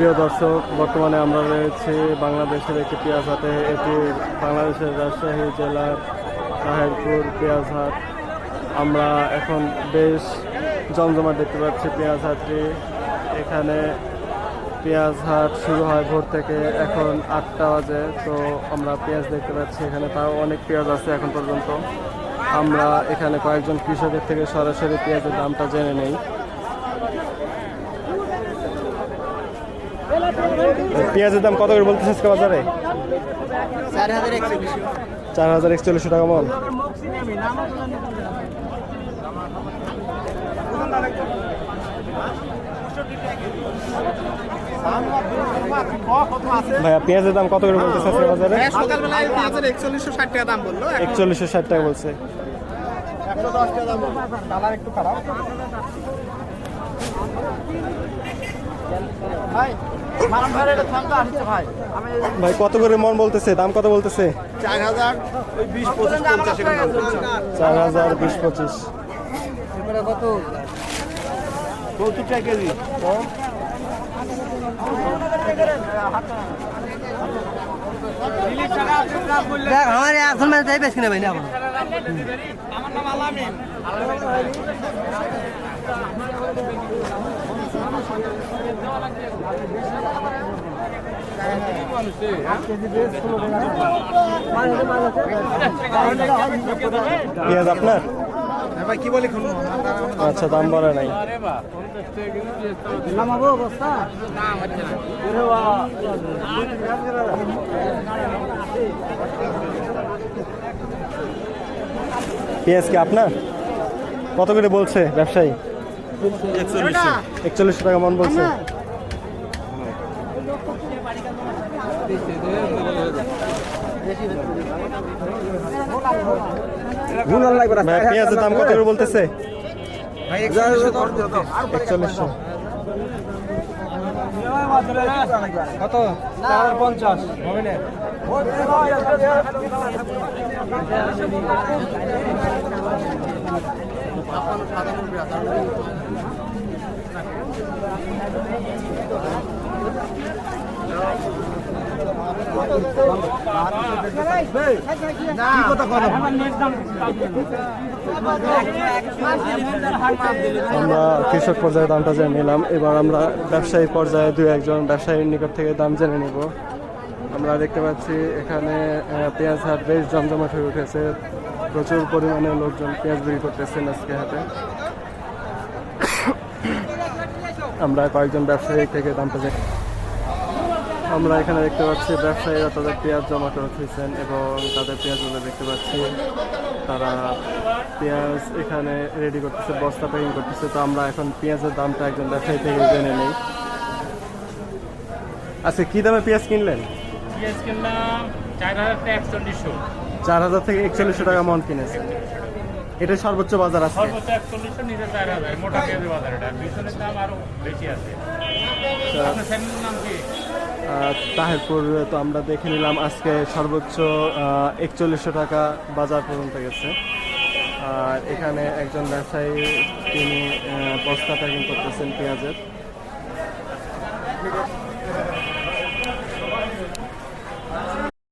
প্রিয় দর্শক, বর্তমানে আমরা রয়েছি বাংলাদেশের একটি পেঁয়াজ হাটে এটি বাংলাদেশের রাজশাহী জেলার তাহেরপুর পেঁয়াজ হাট আমরা এখন বেশ জমজমাট দেখতে পাচ্ছি পেঁয়াজ হাটটি এখানে পেঁয়াজ হাট শুরু হয় ভোর থেকে এখন আটটা বাজে, তো আমরা পেঁয়াজ দেখতে পাচ্ছি এখানে। তাও অনেক পেঁয়াজ আছে এখন পর্যন্ত। আমরা এখানে কয়েকজন কৃষকের থেকে সরাসরি পেঁয়াজের দামটা জেনে নেই। পেঁয়াজের দাম কত করে বলতেছে আজকে বাজারে? চার হাজার একচল্লিশশো টাকা মন। ভাইয়া পেঁয়াজের দাম কত করে বলতেছে আজকে বাজারে? একচল্লিশশো ষাট টাকা দাম বলল একচল্লিশশো ষাট টাকা বলছে। একশো দশ টাকা দাম কালার একটু খারাপ। ভাই কত করে মন বলতেছে? দাম কত বলতেছে? চার হাজার। বিশ পঁচিশ চার হাজার বিশ পঁচিশ। কত? টাকা কেজি। দেখ আমার এখন মানে যাই বেশ কিনা ভাই না পেঁয়াজ আপনার? কি বলি আচ্ছা দাম বলে নাই। পেঁয়াজ কি আপনার? কত করে বলছে ব্যবসায়ী? একচল্লিশশো টাকা মন বলছে। পেঁয়াজের দাম কত করে বলতেছে? একচল্লিশশো কত? পঞ্চাশ। হবে না? আমরা কৃষক পর্যায়ে দামটা জেনে নিলাম। এবার আমরা ব্যবসায়ী পর্যায়ে দু একজন ব্যবসায়ীর নিকট থেকে দাম জেনে নিব। আমরা দেখতে পাচ্ছি এখানে পেঁয়াজ হাট বেশ জমজমাট হয়ে উঠেছে। প্রচুর পরিমাণে লোকজন পেঁয়াজ বিক্রি করতেছেন আজকে হাতে আমরা কয়েকজন ব্যবসায়ী থেকে দামটা জেনে আমরা এখানে দেখতে পাচ্ছি ব্যবসায়ীরা তাদের পেঁয়াজ জমা করে রেখেছেন এবং তাদের পেঁয়াজ পেঁয়াজগুলো দেখতে পাচ্ছি। তারা পেঁয়াজ এখানে রেডি করতেছে বস্তা প্যাকিং করতেছে। তো আমরা এখন পেঁয়াজের দামটা একজন ব্যবসায়ী থেকে জেনে নিই। আচ্ছা কী দামে পেঁয়াজ কিনলেন? পেঁয়াজ কিনলাম চার হাজার থেকে একচল্লিশশো। চার হাজার থেকে একচল্লিশশো টাকা মন কিনেছে এটা সর্বোচ্চ বাজার আছে। সর্বোচ্চ 140 নিচে 4000 মোটা বাজার এটা। দাম আরও বেশি আছে। আচ্ছা। নাম কি? তাহেরপুর তো আমরা দেখে নিলাম আজকে সর্বোচ্চ একচল্লিশশো টাকা বাজার পর্যন্ত গেছে। আর এখানে একজন ব্যবসায়ী তিনি বস্তা প্যাকিং করতেছেন পেঁয়াজের।